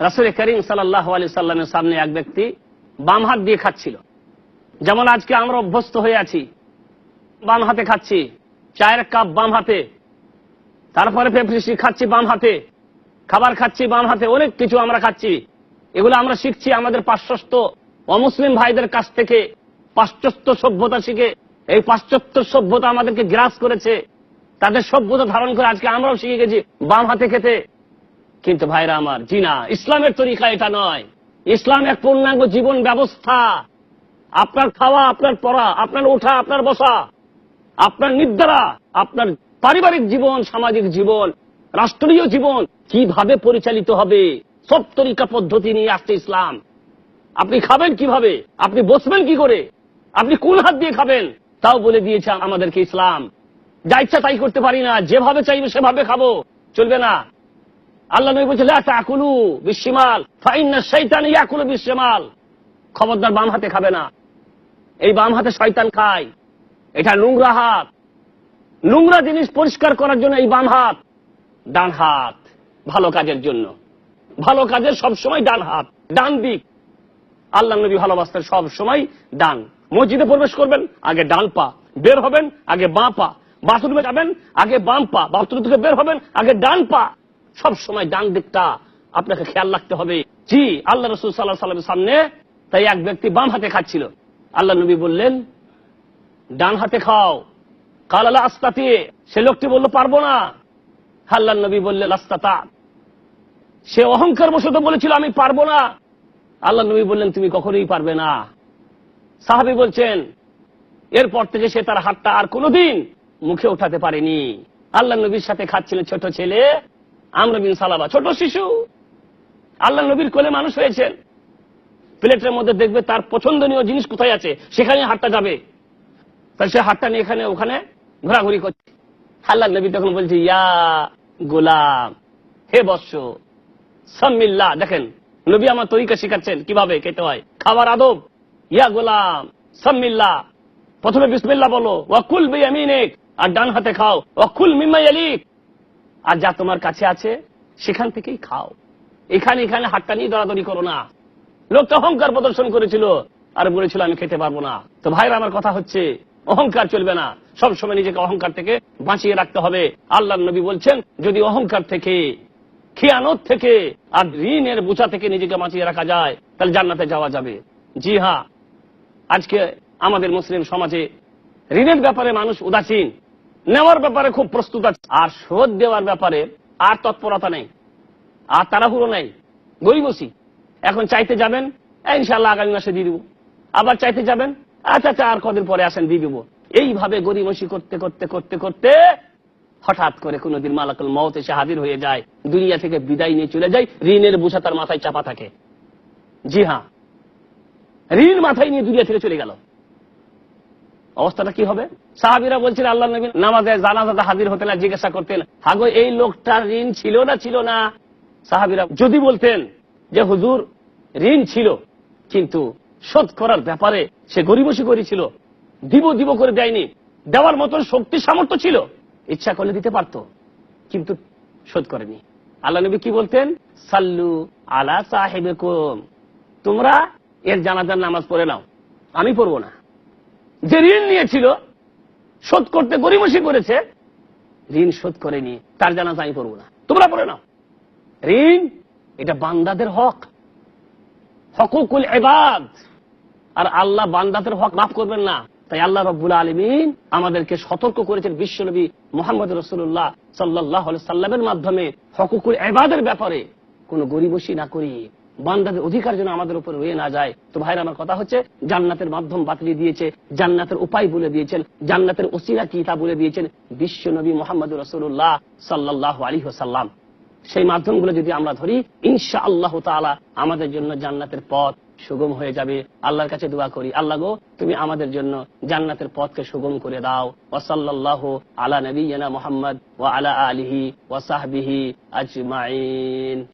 রাসুল করিম সাল্লাহ আলি সাল্লামের সামনে এক ব্যক্তি বাম হাত দিয়ে খাচ্ছিল। যেমন আজকে আমরা অভ্যস্ত হয়ে আছি, বাম হাতে খাচ্ছি, চায়ের কাপ বাম হাতে, তারপরে পেপসি খাচ্ছি বাম হাতে, খাবার খাচ্ছি বাম হাতে, অনেক কিছু আমরা খাচ্ছি। এগুলো আমরা শিখছি আমাদের পাশ্চাত্য অমুসলিম ভাইদের কাছ থেকে। পাশ্চাত্য সভ্যতা শিখে, এই পাশ্চাত্য সভ্যতা আমাদেরকে গ্রাস করেছে। তাদের সভ্যতা ধারণ করে আজকে আমরাও শিখে গেছি, বাম হাতে খেতে কিন্তু ভাইরা আমার, জি না, ইসলামের তরিকা এটা নয়। ইসলাম এক পূর্ণাঙ্গ জীবন ব্যবস্থা। আপনার খাওয়া, আপনার পড়া, আপনার ওঠা, আপনার বসা, আপনার নিদ্রা, আপনার পারিবারিক জীবন, সামাজিক জীবন, রাষ্ট্রীয় জীবন, কীভাবে পরিচালিত হবে? সব তরিকা, পদ্ধতি নিয়ে আসছে ইসলাম। আপনি খাবেন কীভাবে? আপনি বসবেন কি করে? আপনি কোন হাত দিয়ে খাবেন? তাও বলে দিয়েছে আমাদেরকে ইসলাম। যা ইচ্ছা তাই করতে পারি না, যেভাবে চাইবে সেভাবে খাব। চলবে না। আল্লাহ নবী বলছে, লা তাকুলু বিশিমাল, ফাইন্না শাইতান ইয়াকুলু বিশিমাল। খবরদার বাম হাতে খাবে না। এই বাম হাতে শয়তান খায়। এটা নোংরা হাত। নোংরা জিনিস পরিষ্কার করার জন্য এই বাম হাত। ডান হাত, ভালো কাজের জন্য। ভালো কাজের সব সময় ডান হাত, ডান দিক। আল্লাহ নবী ভালোবাসতেন সব সময় ডান। মসজিদে প্রবেশ করবেন, আগে ডান পা, বের হবেন, আগে বাঁ পা। বাথরুমে যাবেন, আগে বাম পা। বাথরুম থেকে বের হবেন, আগে ডান পা। সব সময় ডান দিকটা আপনাকে খেয়াল রাখতে হবে। জি, আল্লাহ রসুল সাল্লাহ সাল্লামের সামনে তাই এক ব্যক্তি বাম হাতে খাচ্ছিল। আল্লাহ নবী বললেন, ডান হাতে খাও। কালালা আস্তাতে, সে লোকটি বলল, পারব না। আল্লাহ নবী বললেন, আস্তাতা। সে অহংকার বসত বলেছিল, আমি পারব না। আল্লাহ নবী বললেন, তুমি কখনোই পারবে না। সাহাবি বলছেন, এরপর থেকে সে তার হাতটা আর কোনোদিন মুখে উঠাতে পারেনি। আল্লাহ নবীর সাথে খাচ্ছিলেন ছোট ছেলে আমরা বিন সালাবা ছোট শিশু। আল্লাহ নবীর কোলে মানুষ হয়েছেন প্লেটের মধ্যে দেখবে তার পছন্দনীয় জিনিস কোথায় আছে, সেখানে হাতটা যাবে। তাই সে হাতটা নিয়ে এখানে, ওখানে ঘোরাঘুরি করছে। আল্লাহ নবী তখন বলছে, ইয়া গোলাম, হে বৎস সাম্মিল্লা দেখেন, নবী আমার তরিকা শিখাচ্ছেন কীভাবে খেতে হয়। খাবার আদব, ইয়া গোলাম সাম্মিল্লা প্রথমে বিসমিল্লা বলো ওয়াকুল বিয়ামিনিক। আর ডান হাতে খাও ওয়াকুল মিম্মাই আলিক আর যা তোমার কাছে আছে, সেখান থেকেই খাও। এখানে এখানে হাতটা নিয়ে দরাদরি করো না। লোকটা অহংকার প্রদর্শন করেছিল আর বলেছিল, আমি খেতে পারব না। তো ভাইরা আমার কথা হচ্ছে, অহংকার চলবে না। সব সময় নিজেকে অহংকার থেকে বাঁচিয়ে রাখতে হবে। আল্লাহ নবী বলছেন, যদি অহংকার থেকে, খিয়ানত থেকে আর ঋণের বোঝা থেকে নিজেকে বাঁচিয়ে রাখা যায়, তাহলে জান্নাতে যাওয়া যাবে। জি হ্যাঁ আজকে আমাদের মুসলিম সমাজে ঋণের ব্যাপারে মানুষ উদাসীন। নেওয়ার ব্যাপারে খুব প্রস্তুত আছে। আর শোধ দেওয়ার ব্যাপারে আর তৎপরতা নেই। আর তাড়াহুড়ো নেই। গরিবসি এখন চাইতে যাবেন ইনশাল্লাহ আগামী মাসে দিয়ে দিব। আবার চাইতে যাবেন আচ্ছা আচ্ছা আর কদিন পরে আসেন দিয়ে দিব। এইভাবে গরিবসি করতে করতে করতে করতে হঠাৎ করে কোনোদিন মালাকুল মত এসে হাজির হয়ে যায়, দুনিয়া থেকে বিদায় নিয়ে চলে যায়, ঋণের বোঝা তার মাথায় চাপা থাকে। জি হ্যাঁ। ঋণ মাথায় নিয়ে দুনিয়া থেকে চলে গেল। অবস্থাটা কি হবে? সাহাবিরা বলছেন আল্লাহ নবী নামাজে জানাজাতে হাজির হতেন না, জিজ্ঞাসা করতেন, হাগো, এই লোকটার ঋণ ছিল না ছিল না? সাহাবিরা যদি বলতেন যে, হুজুর, ঋণ ছিল, কিন্তু শোধ করার ব্যাপারে সে গরিবসি করেছিল, দিব দিব করে দেয়নি, দেওয়ার মতন শক্তি, সামর্থ্য ছিল, ইচ্ছা করলে দিতে পারত, কিন্তু শোধ করেনি। আল্লাহ নবী কি বলতেন? সাল্লু আলা সাহেবে তোমরা এর জানাজার নামাজ পড়ে নাও, আমি পড়ব না। যে ঋণ নিয়েছিল, শোধ করতে গরিমসি করেছে, ঋণ শোধ করেনি, তার জানাজা আমি পড়ব না। তোমরা পড়ে নাও। ঋণ, এটা বান্দাদের হক। হকুকুল এবাদ আর আল্লাহ বান্দাদের হক মাফ করবেন না। তাই আল্লাহ রব্বুল আলমিন আমাদেরকে সতর্ক করেছেন বিশ্বনবী মোহাম্মদ রসুল্লাহ সাল্লাহ সাল্লামের মাধ্যমে হকুকুল এবাদের ব্যাপারে কোন গরিবসি না করি বান্দাদের অধিকার যেন আমাদের উপর রয়ে না যায়। তো ভাইরা, আমার কথা হচ্ছে, জান্নাতের মাধ্যম বাতিল দিয়েছে, জান্নাতের উপায় বলে দিয়েছেন, জান্নাতের ওসিরা কি তা বলে দিয়েছেন বিশ্ব নবী মোহাম্মদ রসুল্লাহ সাল্লাহ আলী সাল্লাম সেই মাধ্যমগুলো যদি আমরা ধরি ইনশা আল্লাহ তালা আমাদের জন্য জান্নাতের পথ সুগম হয়ে যাবে। আল্লাহর কাছে দোয়া করি, আল্লাহ গো, তুমি আমাদের জন্য জান্নাতের পথকে সুগম করে দাও। ওসাল্লাহ আলা নবীনা মোহাম্মদ ও আলা আলিহি ওসাহবিহি আজমাইন।